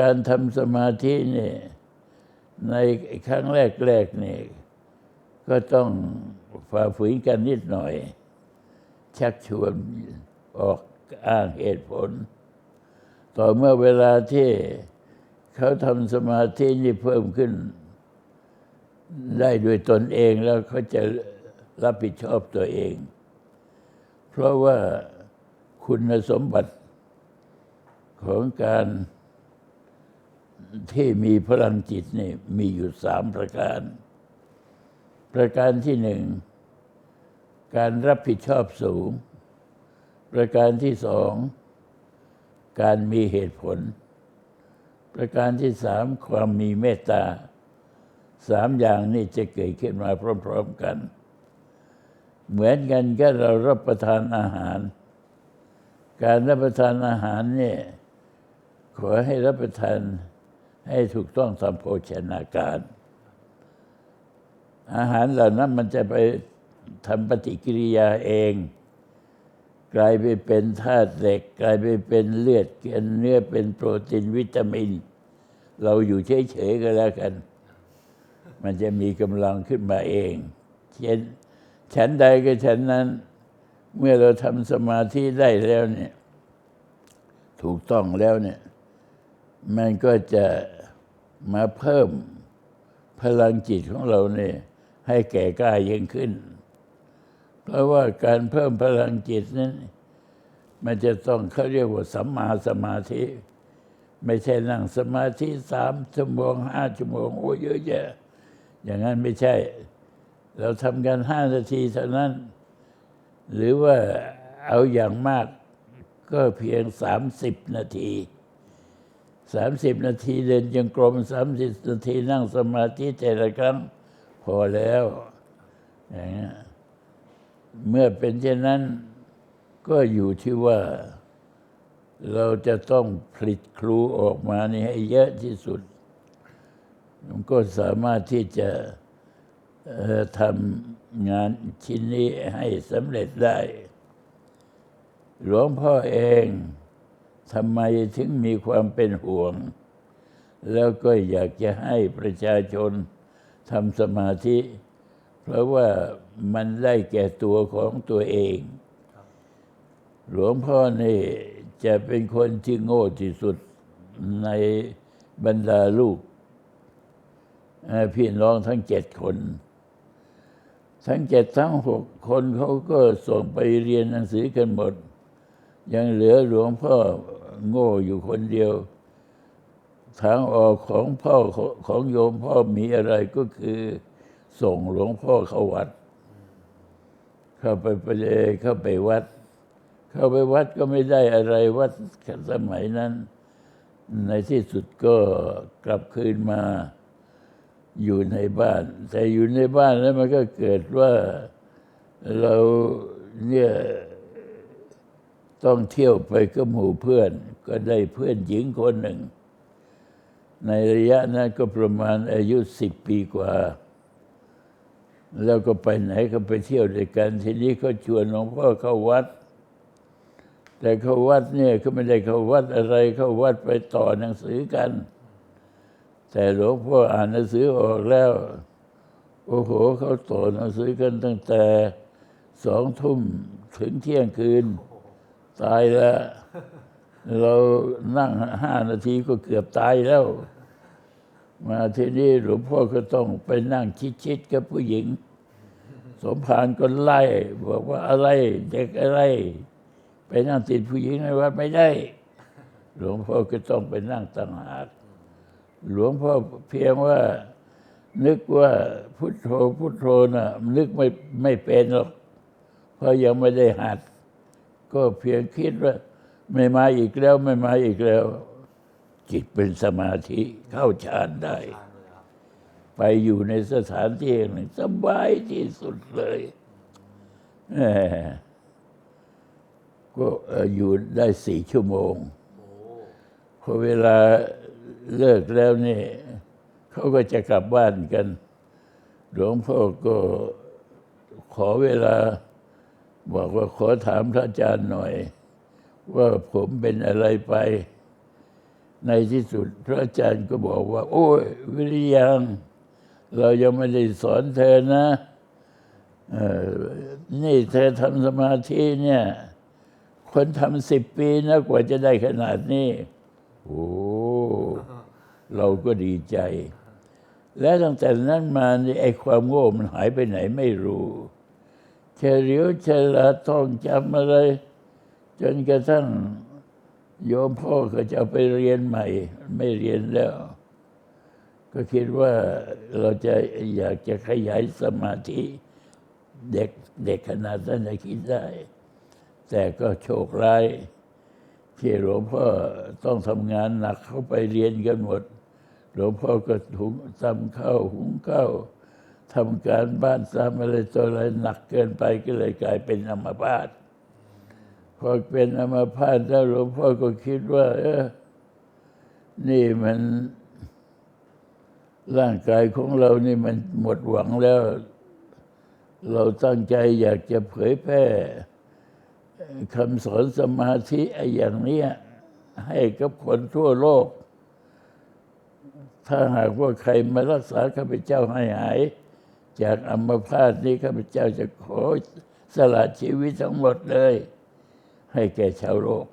การทำสมาธินี่ในครั้งแรกๆนี่ก็ต้องฝ่าฝืนกันนิดหน่อย ชักชวนออกอ้างเหตุผล ต่อเมื่อเวลาที่เขาทำสมาธินี่เพิ่มขึ้น ได้ด้วยตนเองแล้วเขาจะรับผิดชอบตัวเอง เพราะว่าคุณสมบัติของการ ที่มีพลังจิตนี่มีอยู่สามประการ ประการที่หนึ่ง การรับผิดชอบสูง ประการที่สอง การมีเหตุผล ประการที่สามความมีเมตตาสามอย่างนี้จะเกิดขึ้นมาพร้อมๆกัน เหมือนกันก็เรารับประทานอาหาร การรับประทานอาหารเนี่ยขอให้รับประทาน ให้ถูกต้องตามโภชนาการ อาหารเหล่านั้นมันจะไปทำปฏิกิริยาเอง กลายไปเป็นธาตุเหล็ก กลายไปเป็นเลือดเป็นเนื้อเป็นโปรตีนวิตามิน เราอยู่เฉยๆก็แล้วกัน มันจะมีกำลังขึ้นมาเองเช่นฉันใดก็ฉันนั้น เมื่อเราทำสมาธิได้แล้วเนี่ย ถูกต้องแล้วเนี่ย มันก็จะ มาเพิ่มพลังจิตของเราเนี่ยให้แก่กล้ายิ่งขึ้น เพราะว่าการเพิ่มพลังจิตนั้น มันจะต้องเขาเรียกว่าสัมมาสมาธิ ไม่ใช่นั่งสมาธิสามชั่วโมงห้าชั่วโมงโอ้เยอะแยะอย่างนั้นไม่ใช่ เราทำกันห้านาทีเท่านั้น หรือว่าเอาอย่างมากก็เพียงสามสิบนาที สามสิบนาทีเดินจงกรมสามสิบนาทีนั่งสมาธิแต่ละครั้งพอแล้วอย่างนี้เมื่อเป็นเช่นนั้นก็อยู่ที่ว่า เราจะต้องผลิตครูออกมานี่ให้เยอะที่สุด มันก็สามารถที่จะทำงานชิ้นนี้ให้สำเร็จได้ หลวงพ่อเอง ทำไมถึงมีความเป็นห่วง แล้วก็อยากจะให้ประชาชนทำสมาธิ เพราะว่ามันได้แก่ตัวของตัวเอง หลวงพ่อนี่จะเป็นคนที่โง่ที่สุดในบรรดาลูก พี่น้องทั้งเจ็ดคน ทั้งเจ็ดทั้งหกคนเขาก็ส่งไปเรียนหนังสือกันหมด ยังเหลือหลวงพ่อโง่อยู่คนเดียว ทางออกของพ่อของโยมพ่อมีอะไรก็คือ ส่งหลวงพ่อเข้าวัด เข้าไปไปเลยเข้าไปวัด เข้าไปวัดก็ไม่ได้อะไรวัดสมัยนั้น ในที่สุดก็กลับคืนมาอยู่ในบ้าน แต่อยู่ในบ้านแล้วมันก็เกิดว่าเราเนี่ย ต้องเที่ยวไปกับหมู่เพื่อน ก็ได้เพื่อนหญิงคนหนึ่ง ในระยะนั้นก็ประมาณอายุสิบปีกว่า แล้วก็ไปไหนก็ไปเที่ยวด้วยกัน ทีนี้เขาชวนหลวงพ่อเข้าวัด แต่เข้าวัดเนี่ยก็ไม่ได้เข้าวัดอะไรเข้าวัดไปต่อหนังสือกัน แต่หลวงพ่ออ่านหนังสือออกแล้ว โอ้โหเขาต่อหนังสือกันตั้งแต่สองทุ่มถึงเที่ยงคืน ตายแล้ว เรานั่งห้านาทีก็เกือบตายแล้ว มาที่นี่หลวงพ่อก็ต้องไปนั่งชิดๆกับผู้หญิง สมภารก็ไล่ บอกว่าอะไรเด็กอะไร ไปนั่งติดผู้หญิงในวัดไม่ได้ หลวงพ่อก็ต้องไปนั่งต่างหากหลวงพ่อเพียงว่านึกว่าพุทโธพุทโธนะ่ะนึกไม่ไม่เป็นหรอกเพราะยังไม่ได้หัด ก็เพียงคิดว่าไม่มาอีกแล้วไม่มาอีกแล้ว จิตเป็นสมาธิเข้าฌานได้ ไปอยู่ในสถานที่หนึ่งสบายที่สุดเลยก็อยู่ได้สี่ชั่วโมงพอเวลาเลิกแล้วนี่เขาก็จะกลับบ้านกัน หลวงพ่อก็ขอเวลา บอกว่าขอถามพระอาจารย์หน่อย ว่าผมเป็นอะไรไป ในที่สุดพระอาจารย์ก็บอกว่า โอ้ยวิริยัง เรายังไม่ได้สอนเธอนะนี่เธอทำสมาธิเนี่ย คนทำสิบปีนะกว่าจะได้ขนาดนี้ โอ้เราก็ดีใจ และตั้งแต่นั้นมาไอ้ความโง่มันหายไปไหนไม่รู้ เฉลียวฉลาดท่องจำอะไร จนกระทั่งโยมพ่อก็จะไปเรียนใหม่ ไม่เรียนแล้ว ก็คิดว่าเราจะอยากจะขยายสมาธิเด็กเด็กขนาดนั้นจะคิดได้ แต่ก็โชคร้ายที่หลวงพ่อต้องทำงานหนักเข้าไปเรียนกันหมด หลวงพ่อก็ถุงทำข้าวหุงข้าว ทำการบ้านทำอะไรตัวอะไรหนักเกินไปก็เลยกลายเป็นอัมพาตพอเป็นอัมพาตแล้วหลวงพ่อก็คิดว่า เออ นี่มันร่างกายของเรานี่มันหมดหวังแล้ว เราตั้งใจอยากจะเผยแพร่คำสอนสมาธิไอ้อย่างนี้ให้กับคนทั่วโลก ถ้าหากว่าใครมารักษาข้าพเจ้าให้หาย จากอัมพาตนี้ข้าพเจ้าจะขอสละชีวิตทั้งหมดเลย ให้แก่ชาวโลก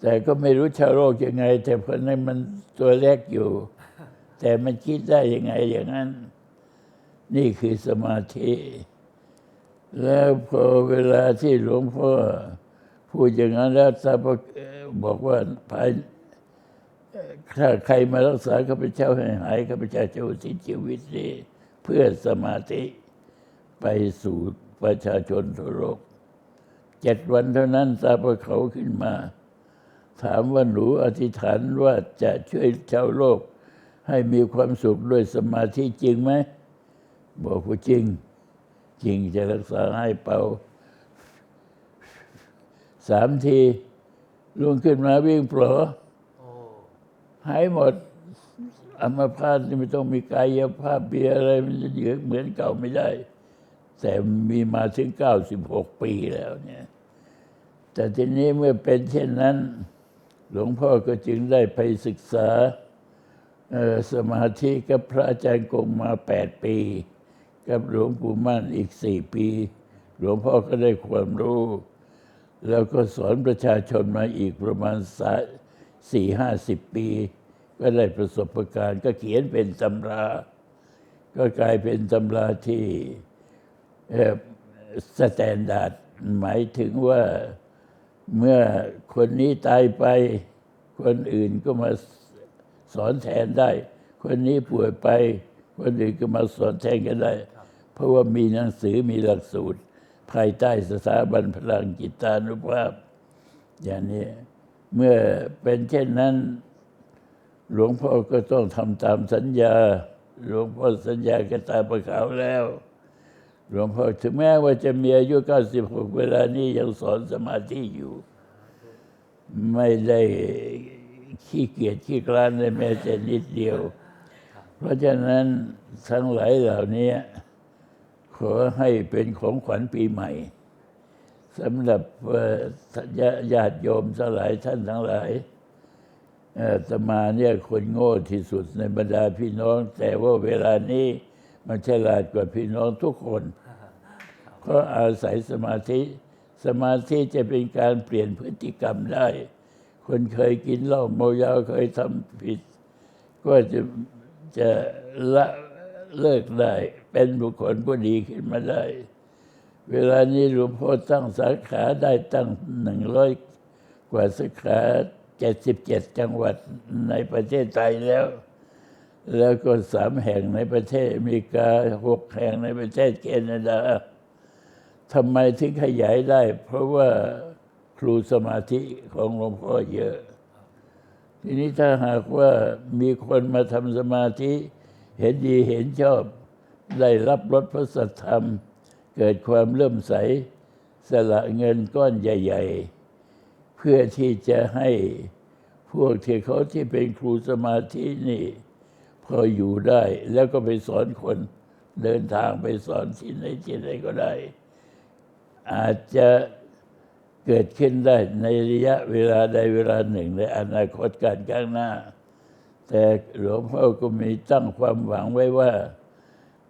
แต่ก็ไม่รู้ชาวโลกยังไง แต่คนนั้นมันตัวเล็กอยู่ แต่มันคิดได้ยังไงอย่างนั้น นี่คือสมาธิ แล้วพอเวลาที่หลวงพ่อพูดอย่างนั้นแล้วทราบว่าเอ่อบอกว่าภาย ถ้าใครมารักษาข้าพเจ้าให้หายข้าพเจ้าจะอุทิศชีวิตนี้เพื่อสมาธิไปสู่ประชาชนทั่วโลกเจ็ดวันเท่านั้นทราบว่าเขาขึ้นมา ถามว่าหนูอธิษฐานว่าจะช่วยชาวโลก ให้มีความสุขด้วยสมาธิจริงไหม บอกว่าจริง จริงจะรักษาให้เป่าสามทีลุงขึ้นมาวิ่งเปลอโอ้ หายหมดอัมพาตนี่ไม่ต้องมีกายภาพเบียอะไรมันจะเหยือเหมือนเก่าไม่ได้ แต่มีมาถึงเก้าสิบหกปีแล้วเนี่ย แต่ทีนี้เมื่อเป็นเช่นนั้น หลวงพ่อก็จึงได้ไปศึกษาสมาธิกับพระอาจารย์กงมาแปดปี กับหลวงปู่มั่นอีกสี่ปี หลวงพ่อก็ได้ความรู้ แล้วก็สอนประชาชนมาอีกประมาณสี่ สี่ห้าสิบปี ก็ได้ประสบการณ์ ก็เขียนเป็นตำรา ก็กลายเป็นตำราที่สแตนดาร์ดหมายถึงว่าเมื่อคนนี้ตายไป คนอื่นก็มาสอนแทนได้ คนนี้ป่วยไป คนอื่นก็มาสอนแทนกันได้ เพราะว่ามีหนังสือมีหลักสูตร ภายใต้สถาบันพลังจิตานุภาพ อย่างนี้ เมื่อเป็นเช่นนั้น หลวงพ่อก็ต้องทำตามสัญญา หลวงพ่อสัญญากับตาประขาวแล้ว หลวงพ่อถึงแม้ว่าจะมีอายุ 96 เวลานี้ยังสอนสมาธิอยู่ ไม่ได้ขี้เกียจขี้กลานเลยแม้แต่นิดเดียว เพราะฉะนั้นทั้งหลายเหล่านี้ขอให้เป็นของขวัญปีใหม่ สำหรับญาติโยมสลายท่านทั้งหลายเอ่ออาตมาเนี่ยคนโง่ที่สุดในบรรดาพี่น้อง แต่ว่าเวลานี้มันฉลาดกว่าพี่น้องทุกคนเพราะอาศัยสมาธิ สมาธิจะเป็นการเปลี่ยนพฤติกรรมได้ คนเคยกินเหล้าเมายาเคยทำผิด ก็จะจะละเลิกได้ เป็นบุคคลผู้ดีขึ้นมาได้ เวลานี้หลวงพ่อตั้งสาขาได้ตั้งหนึ่งร้อยกว่าสาขาเจ็ดสิบเจ็ดจังหวัดในประเทศไทยแล้ว แล้วก็สามแห่งในประเทศอเมริกาหกแห่งในประเทศแคนาดาทำไมถึงขยายได้ เพราะว่าครูสมาธิของหลวงพ่อเยอะ ทีนี้ถ้าหากว่ามีคนมาทำสมาธิ เห็นดีเห็นชอบ ได้รับรสพระสัทธรรม เกิดความเลื่มใสสละเงินก้อนใหญ่ ๆ เพื่อที่จะให้พวกที่เขาที่เป็นครูสมาธินี่พออยู่ได้ แล้วก็ไปสอนคนเดินทางไปสอนที่ไหนที่ไหนก็ได้ อาจจะเกิดขึ้นได้ในระยะเวลาใดเวลาหนึ่ง ในอนาคตการข้างหน้า แต่หลวงพ่อก็มีตั้งความหวังไว้ว่า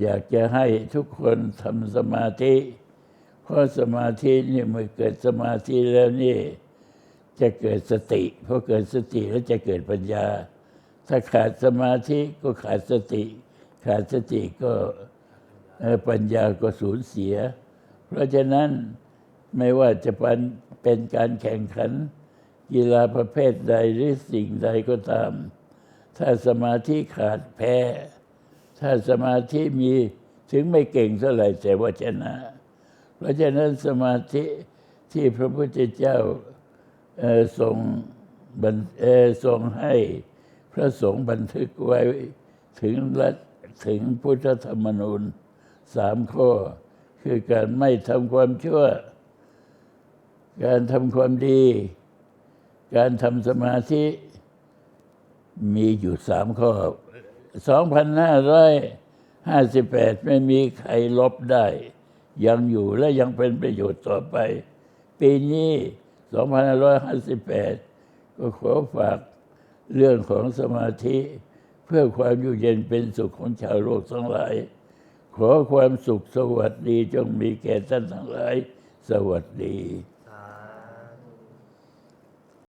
อยากจะให้ทุกคนทำสมาธิ เพราะสมาธินี่เมื่อเกิดสมาธิแล้วนี่ จะเกิดสติพอเกิดสติแล้วจะเกิดปัญญา ถ้าขาดสมาธิก็ขาดสติ ขาดสติก็ปัญญาก็สูญเสีย เพราะฉะนั้นไม่ว่าจะเป็นเป็นการแข่งขันกีฬาประเภทใดหรือสิ่งใดก็ตาม ถ้าสมาธิขาดแพ้ ถ้าสมาธิมีถึงไม่เก่งเท่าไหร่แต่ว่าชนะ เพราะฉะนั้นสมาธิที่พระพุทธเจ้าเอ่อทรงบันเอ่อทรงให้พระสงฆ์บันทึกไว้ถึงรัฐถึงพุทธธรรมนูญสามข้อ คือการไม่ทำความชั่ว การทำความดี การทำสมาธิมีอยู่สามข้อ 2,558 ไม่มีใครลบได้ ยังอยู่และยังเป็นประโยชน์ต่อไป ปีนี้ 2,558 ก็ขอฝากเรื่องของสมาธิ เพื่อความอยู่เย็นเป็นสุขของชาวโลกทั้งหลาย ขอความสุขสวัสดีจงมีแก่ท่านทั้งหลาย สวัสดี